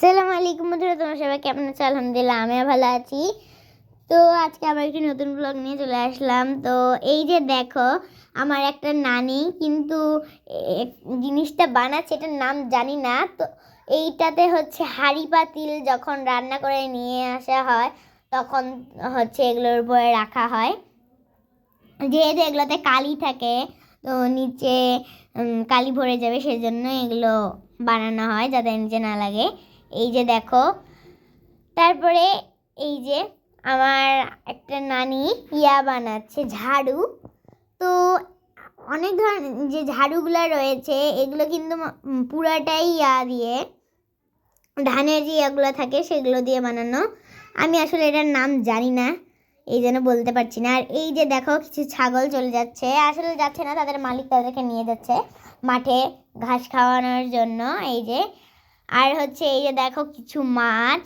সালাম আলাইকুম বন্ধুরা, তোমরা সবাই কেমন আছো? আলহামদুলিল্লাহ, আমিও ভালো আছি। তো আজকে আবার একটি নতুন ব্লগ নিয়ে চলে আসলাম। তো এই যে দেখো, আমার একটা নানি কিন্তু জিনিসটা বানাচ্ছে, এটার নাম জানি না। তো এইটাতে হচ্ছে হাঁড়ি পাতিল যখন রান্না করে নিয়ে আসা হয়, তখন হচ্ছে এগুলোর উপরে রাখা হয়। যেহেতু এগুলোতে কালি থাকে, তো নিচে কালি ভরে যাবে, সেজন্য এগুলো বানানো হয়, যাতে নিচে না লাগে। এই যে দেখো। তারপরে এই যে আমার একটা নানি ইয়া বানাচ্ছে, ঝাড়ু। তো অনেক ধরনের যে ঝাড়ুগুলো রয়েছে, এগুলো কিন্তু পুরাটাই ইয়া দিয়ে, ধানের যে ইয়াগুলো থাকে সেগুলো দিয়ে বানানো। আমি আসলে এটার নাম জানি না, এই জন্য বলতে পারছি না। আর এই যে দেখো কিছু ছাগল চলে যাচ্ছে, আসলে যাচ্ছে না, তাদের মালিক তাদেরকে নিয়ে যাচ্ছে মাঠে ঘাস খাওয়ানোর জন্য। এই যে আর হচ্ছে এই যে দেখো কিছু মাছ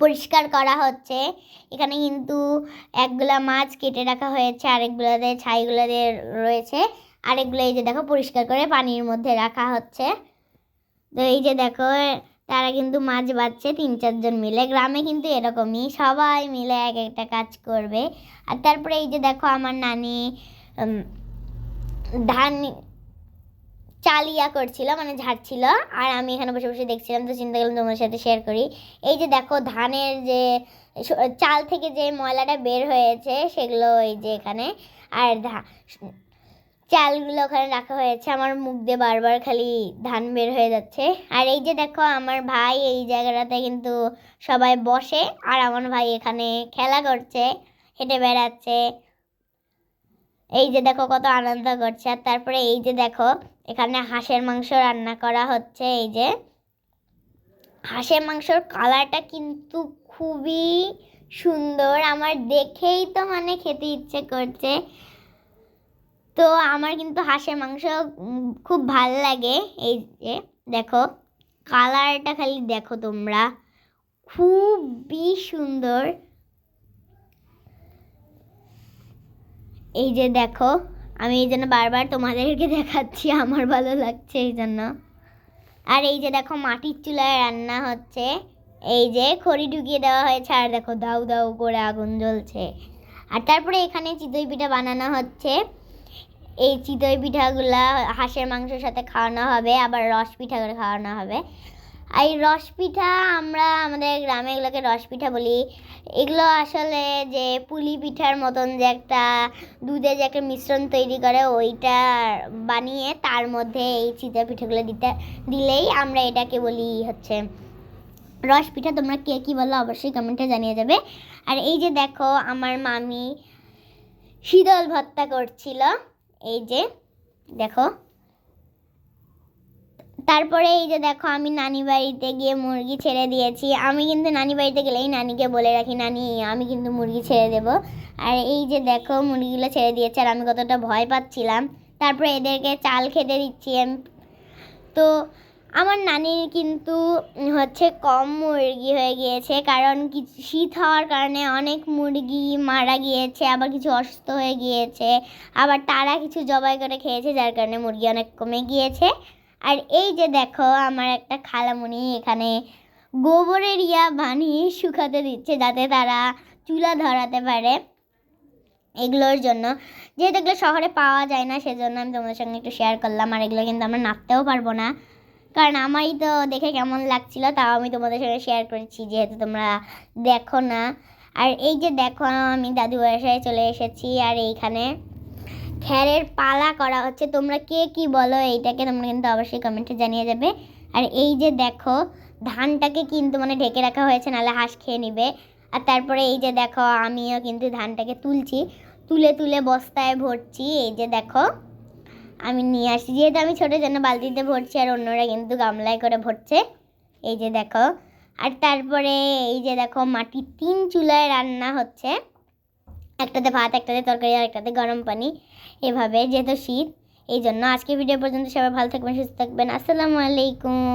পরিষ্কার করা হচ্ছে। এখানে কিন্তু একগুলা মাছ কেটে রাখা হয়েছে, আরেকগুলোতে ছাইগুলোতে রয়েছে, আরেকগুলো এই যে দেখো পরিষ্কার করে পানির মধ্যে রাখা হচ্ছে। তো এই যে দেখো, তারা কিন্তু মাছ বাচ্ছে তিন চারজন মিলে। গ্রামে কিন্তু এরকমই, সবাই মিলে এক একটা কাজ করবে। আর তারপরে এই যে দেখো আমার নানি ধান চালিয়া করছিল মানে ঝাড়ছিল। আর আমি এখানে বসে বসে দেখছিলাম তো চিন্তা করলাম তোমার সাথে শেয়ার করি। এই যে দেখো ধানের যে চাল থেকে যে ময়লাটা বের হয়েছে, সেগুলো এই যে এখানে। আর চালগুলো ওখানে রাখা হয়েছে। আমার মুখ দিয়ে বারবার খালি ধান বের হয়ে যাচ্ছে। আর এই যে দেখো আমার ভাই এই জায়গাটাতে কিন্তু সবাই বসে, আর আমার ভাই এখানে খেলা করছে, হেঁটে বেড়াচ্ছে। এই যে দেখো কত আনন্দ করছে। আর তারপরে এই যে দেখো, এখানে হাঁসের মাংস রান্না করা হচ্ছে। এই যে হাঁসের মাংসর কালারটা কিন্তু খুবই সুন্দর। আমার দেখেই তো মানে খেতে ইচ্ছে করছে। তো আমার কিন্তু হাঁসের মাংস খুব ভালো লাগে। এই যে দেখো, কালারটা খালি দেখো তোমরা। খুবই সুন্দর। এই যে দেখো, আমি এই জন্য বারবার তোমাদেরকে দেখাচ্ছি, আমার ভালো লাগছে এই জন্য। আর এই যে দেখো, মাটির চুলায় রান্না হচ্ছে। এই যে খড়ি ঢুকিয়ে দেওয়া হয়েছে, আর দেখো, দাউ দাউ করে আগুন জ্বলছে। আর তারপরে এখানে চিতই পিঠা বানানো হচ্ছে। এই চিতই পিঠাগুলা হাঁসের মাংসের সাথে খাওয়ানো হবে, আবার রস পিঠা করে খাওয়ানো হবে। আর এই রস পিঠা আমরা আমাদের গ্রামে এগুলোকে রস পিঠা বলি। এগুলো আসলে যে পুলি পিঠার মতন যে একটা দুধে যে একটা মিশ্রণ তৈরি করে ওইটা বানিয়ে তার মধ্যে এই চিতা পিঠাগুলো দিতে, দিলেই আমরা এটাকে বলি হচ্ছে রস পিঠা। তোমরা কে কী বলো অবশ্যই কমেন্টে জানিয়ে যাবে। আর এই যে দেখো আমার মামি শীতল ভত্তা করছিল। এই যে দেখো তারপরে এই যে দেখো, আমি নানি বাড়িতে গিয়ে মুরগি ছেড়ে দিয়েছি। আমি কিন্তু নানি বাড়িতে গেলেই নানিকে বলে রাখি, নানি, আমি কিন্তু মুরগি ছেড়ে দেব। আর এই যে দেখো, মুরগিগুলো ছেড়ে দিয়েছে আর আমি কতটা ভয় পাচ্ছিলাম। তারপরে এদেরকে চাল খেতে দিচ্ছি তো আমার নানির কিন্তু হচ্ছে কম মুরগি হয়ে গিয়েছে, কারণ কিছু শীত হওয়ার কারণে অনেক মুরগি মারা গিয়েছে, আবার কিছু অসুস্থ হয়ে গিয়েছে, আবার তারা কিছু জবাই করে খেয়েছে, যার কারণে মুরগি অনেক কমে গিয়েছে। আর এই যে দেখো, আমার একটা খালামুনি এখানে গোবরের ইয়া বানিয়ে শুকাতে দিচ্ছে যাতে তারা চুলা ধরাতে পারে এগুলোর জন্য। যেহেতু এগুলো শহরে পাওয়া যায় না, সেজন্য আমি তোমাদের সঙ্গে একটু শেয়ার করলাম। আর এগুলো কিন্তু আমরা নাপতেও পারব না। কারণ আমারই তো দেখে কেমন লাগছিল, তাও আমি তোমাদের সঙ্গে শেয়ার করেছি, যেহেতু তোমরা দেখো না। আর এই যে দেখো, আমি দাদু বাসায় চলে এসেছি, আর এইখানে খ্যারের পালা করা হচ্ছে। তোমরা কে কি বলো এইটাকে তোমরা কিন্তু অবশ্যই কমেন্টে জানিয়ে যাবে আর এই যে দেখো, ধানটাকে কিন্তু মানে ঢেকে রাখা হয়েছে, নাহলে হাঁস খেয়ে নিবে। আর তারপরে এই যে দেখো, আমিও কিন্তু ধানটাকে তুলছি। তুলে তুলে বস্তায় ভরছি। এই যে দেখো, আমি নিয়ে আসছি। যেহেতু আমি ছোটো জন্য বালতিতে ভরছি আর অন্যরা কিন্তু গামলায় করে ভরছে। এই যে দেখো, আর তারপরে এই যে দেখো, মাটির তিন চুলায় রান্না হচ্ছে। একটাতে ভাত, একটাতে তরকারি আর একটাতে গরম পানি এভাবে, যেহেতু শীত এই জন্য আজকে ভিডিও পর্যন্ত সবাই ভালো থাকবেন, সুস্থ থাকবেন। আসসালামু আলাইকুম।